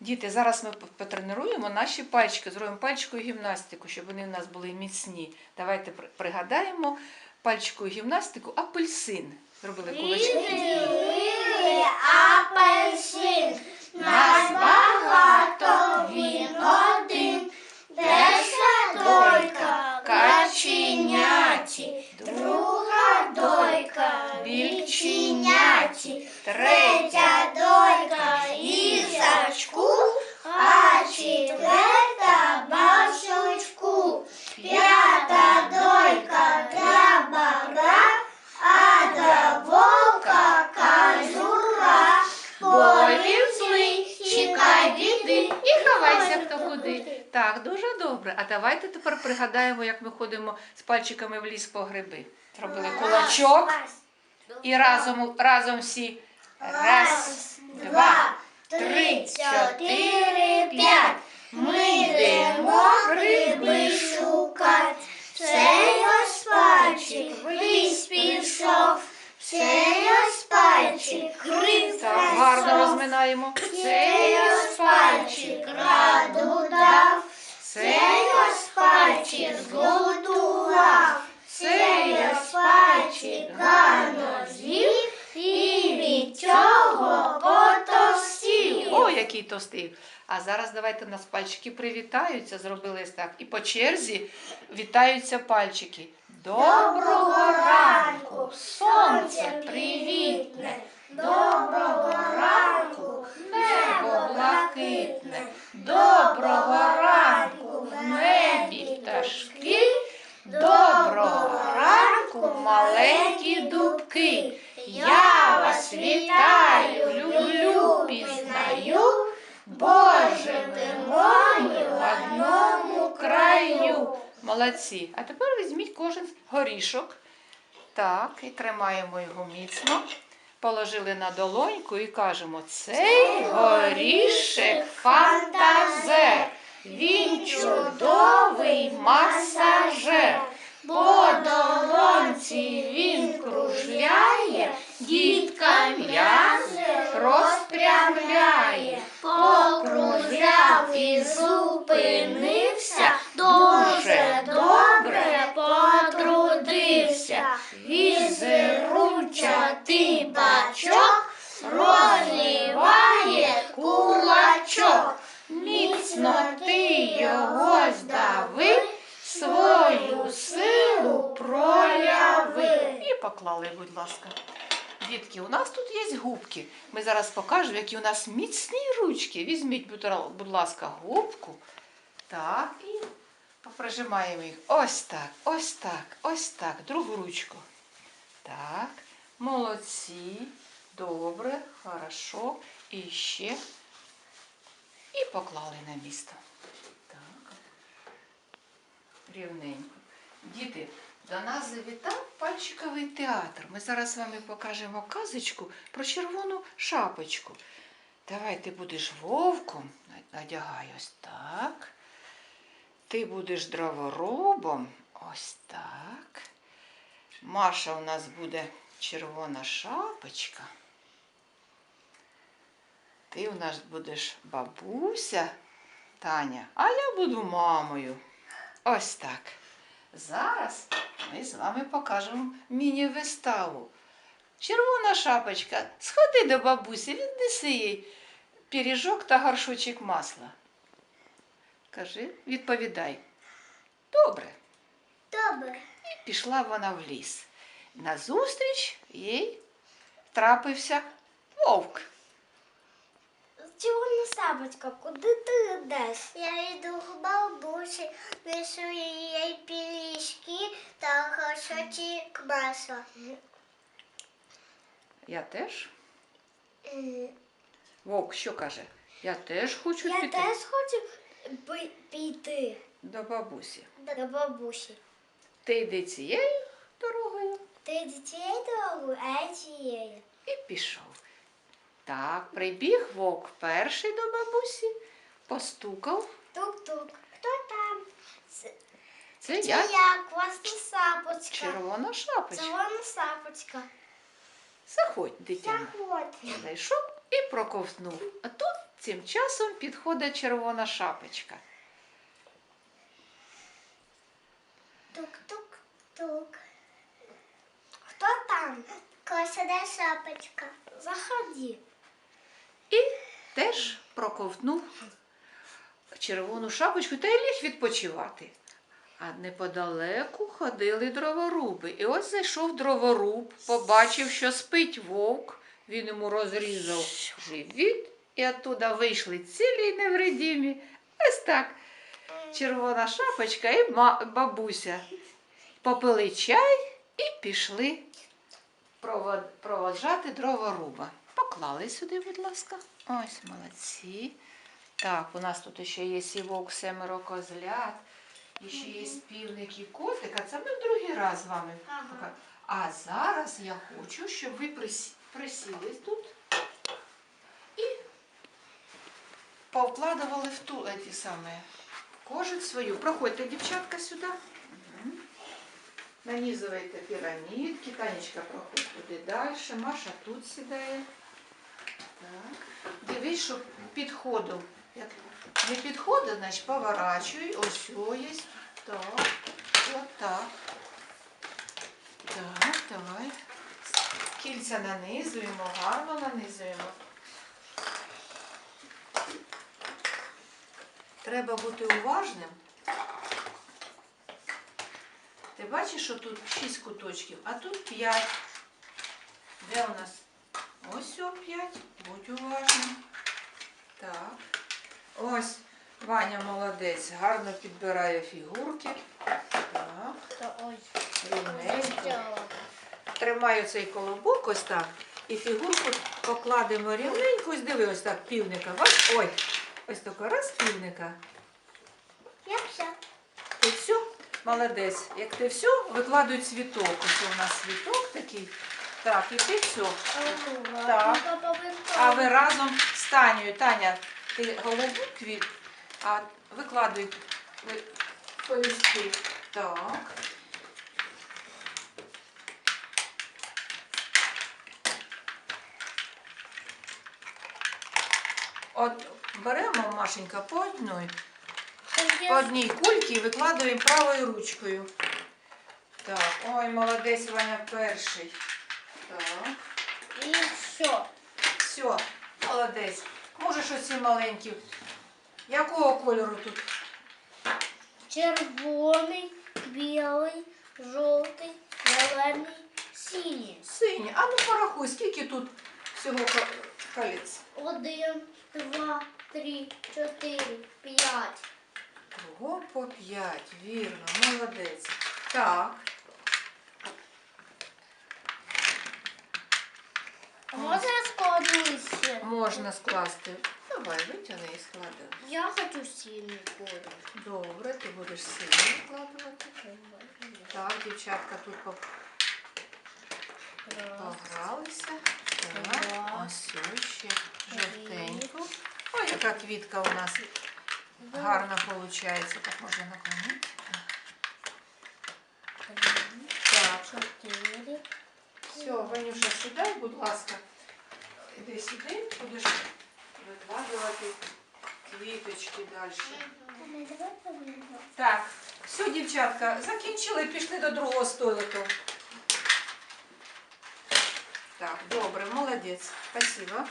Діти, зараз ми потренуємо наші пальчики, зробимо пальчикову гімнастику, щоб вони в нас були міцні. Давайте пригадаємо пальчикову гімнастику апельсин. Зробили кулички. Апельсин, нас багато, він А давайте тепер пригадаємо, як ми ходимо з пальчиками в ліс по гриби. Зробили кулачок і разом, разом всі. Раз, два, три, чотири, п'ять. Ми йдемо гриби шукать. Цей ось пальчик в ліс пішов. Цей ось пальчик гриб Так, гарно розминаємо. Цей ось пальчик раду дав. Цей ось пальчик зготував. Цей ось пальчик гарно з'їв і від цього потовстів. О, який товстий. А зараз давайте нас пальчики привітаються, зробили ось так. І по черзі вітаються пальчики. Доброго ранку! Сонце привітне! Доброго ранку, Небо блакитне! Доброго ранку! В небі пташки! Доброго ранку, маленькі дубки! Я вас вітаю, люблю, пізнаю, бо живемо ми в одному краю. Молодці. А тепер візьміть кожен горішок. Так, і тримаємо його міцно. Положили на долоньку і кажемо: цей горішек фантазер. Він чудовий масажер. По долонці він кружляє, дітка м'язи розпрямляє. покружляв і зупинився, поклали, будь ласка. Дітки, у нас тут є губки. Ми зараз покажемо, які у нас міцні ручки. Візьміть, будь ласка, губку. Так, і поприжимаємо їх. Ось так, ось так, ось так. Другу ручку. Так, молодці. Добре, хорошо. І ще. І поклали на місто. Так. Рівненько. Діти, до нас завітав пальчиковий театр. Ми зараз з вами покажемо казочку про червону шапочку. Давай ти будеш вовком, надягай ось так. Ти будеш дроворубом, ось так. Маша у нас буде червона шапочка. Ти у нас будеш бабуся, Таня, а я буду мамою. Ось так. Зараз ми з вами покажемо міні-виставу. Червона шапочка, сходи до бабусі, віднеси їй пиріжок та горшочок масла. Кажи, відповідай. Добре. Добре. І пішла вона в ліс. Назустріч їй трапився вовк. Червона сапочка, куди ти йдеш? Я йду к бабусі, несу їй пиріжки та горшочок масла. Я теж. Вовк що каже? Я теж хочу Я піти теж хочу пи- піти до бабусі. до бабусі. Ти йди цією дорогою Ти дітей дорогу, а я цією. і пішов. Так, прибіг вовк перший до бабусі, постукав. Тук-тук. Хто там? Це, Це я, класна сапочка. червона шапочка. Червона сапочка. Заходь, дитя. Заходь. Зайшов і проковтнув. А тут цим часом підходить червона шапочка. Тук-тук-тук. Хто там? Косяда шапочка. Заходи. І теж проковтнув червону шапочку та й ліг відпочивати. А неподалеку ходили дроворуби. І ось зайшов дроворуб, побачив, що спить вовк. Він йому розрізав живіт, і оттуда вийшли цілі й невредімі. Ось так. Червона шапочка і бабуся попили чай і пішли провод- проводжати дроворуба. Поклали сюди, будь ласка. Ось, молодці. Так, у нас тут ще є сівок, семеро козлят, і ще є півник і котик, а це ми в другий раз з вами. Ага. А зараз я хочу, щоб ви присі- присіли тут і повкладували в ту ті саме кожен свою. Проходьте, дівчатка, сюди. Нанизывайте пирамидки. Танечка проходить туди далі. Маша тут сідає. Так. Дивись, щоб підходив. Як не підходить, значить поворачуй. Ось є. Так. Отак. Так, давай. Кільця нанизуємо, гарно нанизуємо. Треба бути уважним. Ти бачиш, що тут 6 куточків, а тут 5. Де у нас? Ось о 5. Будь уважним. Так. Ось Ваня молодець, гарно підбирає фігурки. Так, рівненько. Тримаю цей колобок ось так. І фігурку покладемо рівненько. Ось диви, ось так півника. Бач? Ой, ось тако раз півника. Я все. Ти все? Молодець. Як ти все, викладуй цвіток. Ось у нас цвіток такий. Так, і ти все. Так. А ви разом з Танею. Таня, ти голову квіт, а викладуй ви- Так. От беремо, Машенька, по одній, по одній кульці і викладуємо правою ручкою. Так, ой, молодець Ваня перший. Так. І все. Все, молодець. Можеш оці маленькі. Якого кольору тут? Червоний, білий, жовтий, зелений, синій. Сині. А ну порахуй, скільки тут всього колець? Один, два, три, чотири, п'ять. Кругом по п'ять. Вірно, молодець. Так. Можна я складу ще? Можна скласти. Давай, витягни і склади. Я хочу синій колір. Добре, ти будеш сині вкладувати. Так, дівчатка тут по- погралися. Так, ось ще жовтеньку. Ой, яка квітка у нас гарна виходить. Так можна наклонити. Так, все, Ванюша, сідай, будь ласка. Іди сюди, будеш викладувати квіточки далі. Так, все, дівчатка, закінчили, пішли до другого столика. Так, добре, молодець. Спасибо.